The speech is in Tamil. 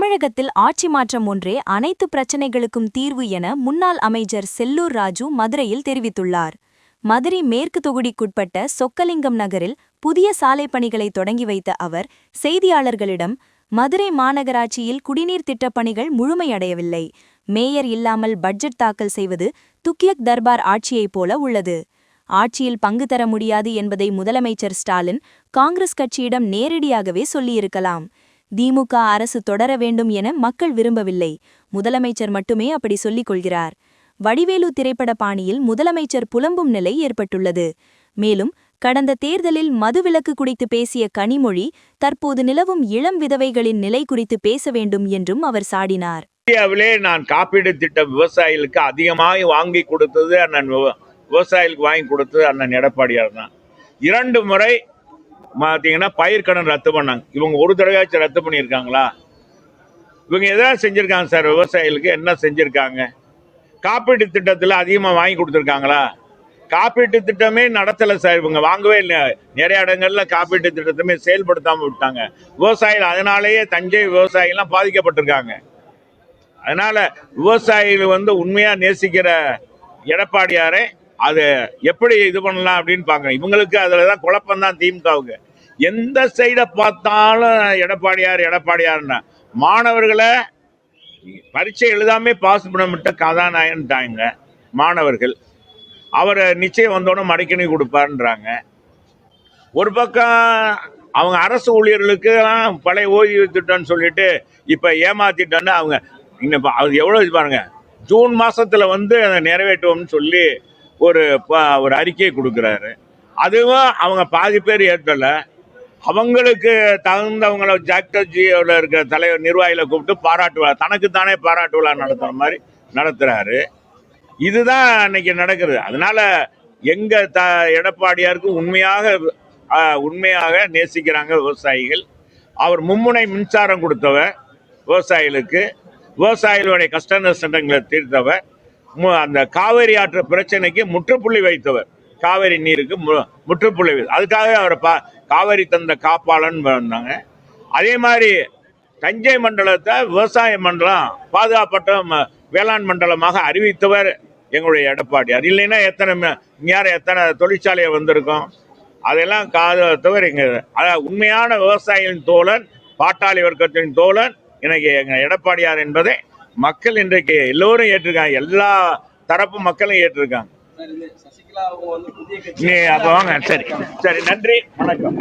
தமிழகத்தில் ஆட்சி மாற்றம் ஒன்றே அனைத்து பிரச்சனைகளுக்கும் தீர்வு என முன்னாள் அமைச்சர் செல்லூர் ராஜு மதுரையில் தெரிவித்துள்ளார். மதுரை மேற்கு தொகுதிக்குட்பட்ட சொக்கலிங்கம் நகரில் புதிய சாலை பணிகளை தொடங்கி வைத்த அவர் செய்தியாளர்களிடம் மதுரை மாநகராட்சியில் குடிநீர் திட்டப் பணிகள் முழுமையடையவில்லை. மேயர் இல்லாமல் பட்ஜெட் தாக்கல் செய்வது துக்கியக் தர்பார் ஆட்சியைப் போல உள்ளது. ஆட்சியில் பங்கு தர முடியாது என்பதை முதலமைச்சர் ஸ்டாலின் காங்கிரஸ் கட்சியிடம் நேரடியாகவே சொல்லியிருக்கலாம். திமுக அரசு தொடர வேண்டும் என மக்கள் விரும்பவில்லை. முதலமைச்சர் மட்டுமே அப்படி சொல்லிக் கொள்கிறார். வடிவேலு திரைப்பட பாணியில் முதலமைச்சர் புலம்பும் நிலை ஏற்பட்டுள்ளது. மேலும் கடந்த தேர்தலில் மதுவிலக்கு குடித்து பேசிய கனிமொழி தற்போது நிலவும் இளம் விதவைகளின் நிலை குறித்து பேச வேண்டும் என்றும் அவர் சாடினார். இந்தியாவிலே நான் காப்பீடு திட்டம் விவசாயிகளுக்கு அதிகமாக வாங்கி கொடுத்தது அண்ணன் விவசாயிகளுக்கு வாங்கி கொடுத்தது அண்ணன் எடப்பாடியார் தான். இரண்டு முறை பார்த்தீங்கன்னா பயிர்க்கடன் ரத்து பண்ணாங்க. இவங்க ஒரு தடவையாச்சும் ரத்து பண்ணியிருக்காங்களா? இவங்க எதாவது செஞ்சுருக்காங்க சார்? விவசாயிகளுக்கு என்ன செஞ்சுருக்காங்க? காப்பீட்டு திட்டத்தில் அதிகமாக வாங்கி கொடுத்துருக்காங்களா? காப்பீட்டு திட்டமே நடத்தலை சார். இவங்க வாங்கவே இல்லை. நிறைய இடங்கள்ல காப்பீட்டு திட்டத்தையுமே செயல்படுத்தாமல் விட்டாங்க. விவசாயிகள் அதனாலேயே தஞ்சை விவசாயிகள்லாம் பாதிக்கப்பட்டிருக்காங்க. அதனால் விவசாயிகள் வந்து உண்மையாக நேசிக்கிற எடப்பாடியாரை அது எப்படி இது பண்ணலாம் அப்படின்னு பார்க்குறேன் இவங்களுக்கு அதில் தான் குழப்பம் தான் திமுகவுக்கு. எந்த சைடை பார்த்தாலும் எடப்பாடியார் எடப்பாடியார்னா மாணவர்களை பரீட்சை எழுதாமே பாஸ் பண்ணமிட்ட கதாநாயகன்ட்டாங்க மாணவர்கள். அவரை நிச்சயம் வந்தோடனே மடிக்கணி கொடுப்பாருன்றாங்க. ஒரு பக்கம் அவங்க அரசு ஊழியர்களுக்கெல்லாம் பழைய ஓய்வு திட்டம்னு சொல்லிட்டு இப்போ ஏமாத்திட்டோன்னு அவங்க இன்னும் பா- அது எவ்வளோ இது பாருங்க ஜூன் மாதத்தில் வந்து அதை நிறைவேற்றுவோம்னு சொல்லி ஒரு ப- ஒரு அறிக்கையை கொடுக்குறாரு. அதுவும் அவங்க பாதி பேர் ஏற்றலை அவங்களுக்கு தகுந்தவங்கள ஜாக்டர்ஜியோட இருக்கிற தலைவர் நிர்வாகிகளை கூப்பிட்டு பாராட்டு விழா தனக்கு தானே பாராட்டு விழா நடத்துகிற மாதிரி நடத்துகிறாரு இதுதான் இன்னைக்கு நடக்குது. அதனால எங்க த எடப்பாடியாருக்கு உண்மையாக உண்மையாக நேசிக்கிறாங்க விவசாயிகள். அவர் மும்முனை மின்சாரம் கொடுத்தவர் விவசாயிகளுக்கு. விவசாயிகளுடைய கஷ்ட நஷ்டங்களை தீர்த்தவர். அந்த காவேரி ஆற்று பிரச்சனைக்கு முற்றுப்புள்ளி வைத்தவர். காவேரி நீருக்கு மு- முற்றுப்புள்ளி அதுக்காகவே அவரை பா காவேரி தந்த காப்பாளன் வந்தாங்க. அதே மாதிரி தஞ்சை மண்டலத்தை விவசாய மண்டலம் பாதுகாப்பட்ட ம- வேளாண் மண்டலமாக அறிவித்தவர் எங்களுடைய எடப்பாடியார். இல்லைன்னா எத்தனை ம- எத்தனை தொழிற்சாலையை வந்திருக்கும்? அதெல்லாம் காதத்தவர் எங்கள் அதாவது உண்மையான விவசாயிகளின் தோழன் பாட்டாளி வர்க்கத்தின் தோழன் இன்னைக்கு எங்கள் எடப்பாடியார் என்பதை மக்கள் இன்றைக்கு எல்லோரும் ஏற்றிருக்காங்க. எல்லா தரப்பு மக்களும் ஏற்றிருக்காங்க. நீ அப்ப வாங்க. சரி. சரி நன்றி. வணக்கம்.